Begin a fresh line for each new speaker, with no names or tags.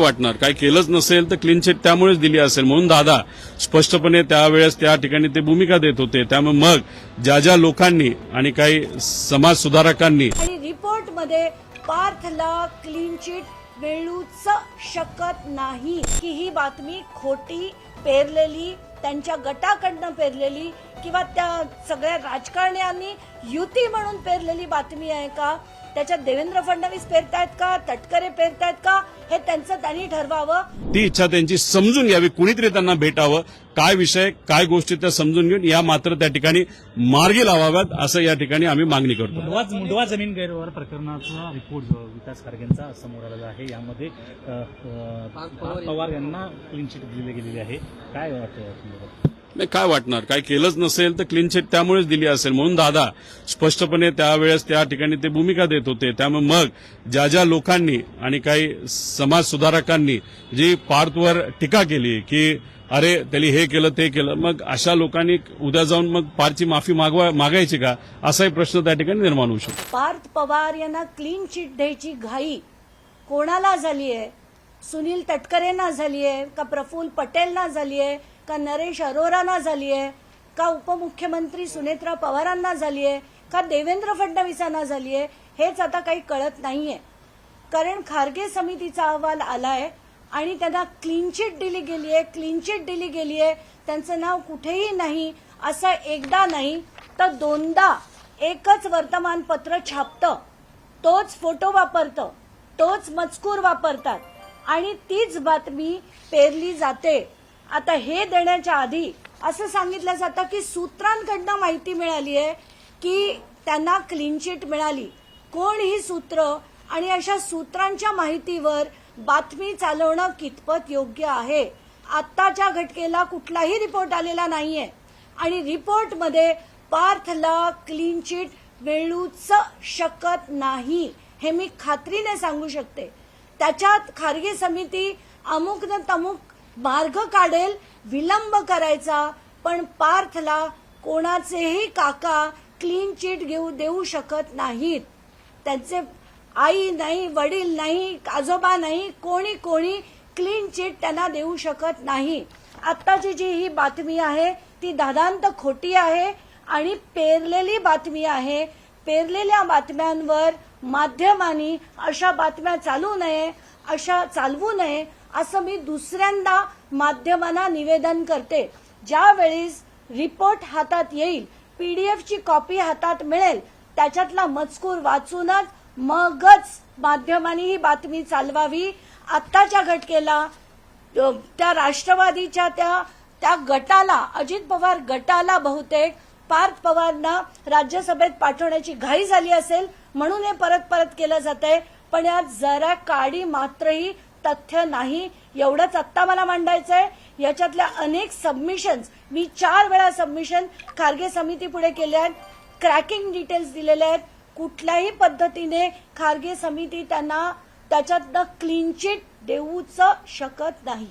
वाटणार? काय केलंच नसेल तर क्लीन चिट त्यामुळेच दिली असेल. म्हणून दादा स्पष्टपणे त्यावेळेस त्या ठिकाणी ते भूमिका देत होते. त्यामुळे मग ज्या ज्या लोकांनी आणि काही समाज सुधारकांनी
आणि रिपोर्टमध्ये पार्थला क्लीन चिट मिळूच शकत नाही. की ही बातमी खोटी पेरलेली त्यांच्या गटाकडनं पेरलेली किंवा त्या सगळ्या राजकारण्यांनी युती म्हणून पेरलेली बातमी आहे का? त्याच्यात देवेंद्र फडणवीस पेरतायत का? तटकरे पेरतायत का? हे त्यांचं त्यांनी ठरवावं.
ती इच्छा त्यांची समजून घ्यावी कुणीतरी त्यांना भेटावं. काय विषय काय गोष्टी त्या समजून घेऊन या मात्र त्या ठिकाणी मार्गी लावाव्यात असं या ठिकाणी आम्ही मागणी करतो.
मुंडवा मुंडवा जमीन गैरव्यवहार प्रकरणाचा रिपोर्ट विकास खारगेंचा समोर आलेला आहे. यामध्ये पवार यांना क्लीन चिट दिली गेलेली आहे. काय वाटतं?
नाही काय वाटणार? काय केलंच नसेल तर क्लीन चिट त्यामुळेच दिली असेल. म्हणून दादा स्पष्टपणे त्यावेळेस त्या ठिकाणी ते भूमिका देत होते. त्यामुळे मग ज्या ज्या लोकांनी आणि काही समाज सुधारकांनी जी पार्थवर टीका केली की अरे त्यांनी हे केलं ते केलं मग अशा लोकांनी उद्या जाऊन मग पारची माफी मागवा मागायची का? असाही प्रश्न त्या ठिकाणी निर्माण होऊ शकतो.
पार्थ पवार यांना क्लीन चिट द्यायची घाई कोणाला झाली आहे सुनील तटकरेंना झाली आहे का प्रफुल्ल पटेलना झाली आहे का नरेश अरोराना झाली आहे का उपमुख्यमंत्री सुनेत्रा पवारांना झाली आहे का देवेंद्र फडणवीसांना झाली आहे हेच आता काही कळत नाहीये. कारण खारगे समितीचा अहवाल आलाय आणि त्यांना क्लीन चिट दिली गेली आहे क्लीन चिट दिली गेली आहे त्यांचं नाव कुठेही नाही असं एकदा नाही तर दोनदा एकच वर्तमानपत्र छापतं. तोच फोटो वापरतं तोच मजकूर वापरतात. आणि तीच बातमी पेरली जाते. आता हे देण्याच्या आधी असं सांगितलं जातं की सूत्रांकडनं माहिती मिळाली आहे की त्यांना क्लीन चिट मिळाली. कोण ही सूत्र? आणि अशा सूत्रांच्या माहितीवर बातमी चालवणं कितपत योग्य आहे? आत्ताच्या घटकेला कुठलाही रिपोर्ट आलेला नाहीये. आणि रिपोर्टमध्ये पार्थला क्लीन चिट मिळूच शकत नाही हे मी खात्रीने सांगू शकते. त्याच्यात खारगे समिती अमुक न तमुक मार्ग काढेल विलंब करायचा पण पार्थला कोणाचेही काका क्लीन चिट घेऊ देऊ शकत नाहीत. त्यांचे आई नाही वडील नाही आजोबा नाही कोणी कोणी क्लीन चिट त्यांना देऊ शकत नाही. आत्ताची जी ही बातमी आहे ती दादांत खोटी आहे आणि पेरलेली बातमी आहे. पेरलेल्या बातम्यांवर माध्यमांनी अशा बातम्या चालू नये अशा चालवू नये असं मी दुसऱ्यांदा माध्यमांना निवेदन करते. ज्यावेळेस रिपोर्ट हातात येईल पीडीएफची कॉपी हातात मिळेल त्याच्यातला मजकूर वाचूनच मगच माध्यमांनी ही बातमी चालवावी. आत्ताच्या घटकेला त्या राष्ट्रवादीच्या त्या त्या गटाला अजित पवार गटाला बहुतेक पार्थ पवारना राज्यसभेत पाठवण्याची घाई झाली असेल म्हणून हे परत परत केलं जात आहे पण यात जरा काडी मात्रही तथ्य नाही एवढंच आत्ता मला मांडायचं आहे याच्यातल्या अनेक सबमिशन्स मी चार वेळा सबमिशन खारगे समिती पुढे केले आहेत. क्रॅकिंग डिटेल्स दिलेले आहेत. कुठल्याही पद्धतीने खारगे समिती त्यांना त्याच्यातनं क्लीन चिट देऊच शकत नाही.